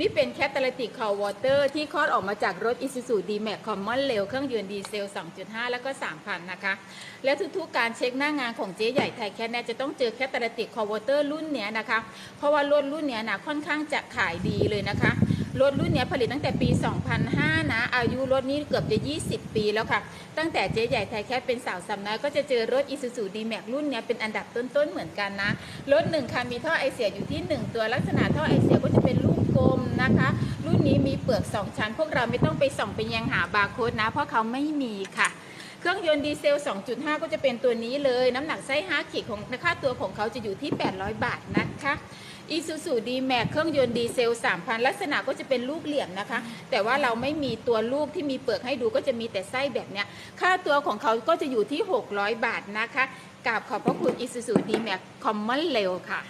นี่เป็นแคตตาลิติกคอวอเตอร์ที่คลอดออกมาจากรถ Isuzu D-Max Common Rail เครื่องยนต์ดีเซล 2.5 แล้วก็ 3,000 นะคะ และทุกๆ การเช็คหน้างานของเจ๊ใหญ่ไทยแคทเนี่ยจะต้องเจอแคตตาลิติกคอวอเตอร์รุ่นเนี้ยนะคะ เพราะว่ารถรุ่นเนี้ยนะค่อนข้างจะขายดีเลยนะคะรถรุ่นนี้ผลิตตั้งแต่ปี 2005 นะ อายุรถนี้เกือบจะ 20 ปีแล้วค่ะ ตั้งแต่เจ๊ใหญ่ไทยแคทเป็นสาวสำนักก็จะเจอรถ Isuzu D-Max รุ่นนี้เป็นอันดับต้นๆ เหมือนกันนะ รถหนึ่งคันมีท่อไอเสียอยู่ที่ 1 ตัวลักษณะท่อไอเสียก็จะเป็นลูกกลมนะคะ รุ่นนี้มี เปลือก 2 ชั้น พวกเราไม่ต้องไปส่องไปยังหาบาร์โค้ดนะ เพราะเขาไม่มีค่ะ เครื่องยนต์ดีเซล 2.5 ก็จะเป็นตัวนี้เลย น้ำหนักไส้5ขีดของค่าตัวของเขาจะอยู่ที่ 800 บาทนะคะ Isuzu D-Max เครื่องยนต์ดีเซล 3,000 ลักษณะก็จะเป็นลูกเหลี่ยมนะคะ แต่ว่าเราไม่มีตัวลูกที่มีเปลือกให้ดูก็จะมีแต่ไส้แบบเนี้ย ค่าตัวของเขาก็จะอยู่ที่ 600 บาทนะคะกราบขอบพระคุณ Isuzu D-Max Common Rail ค่ะ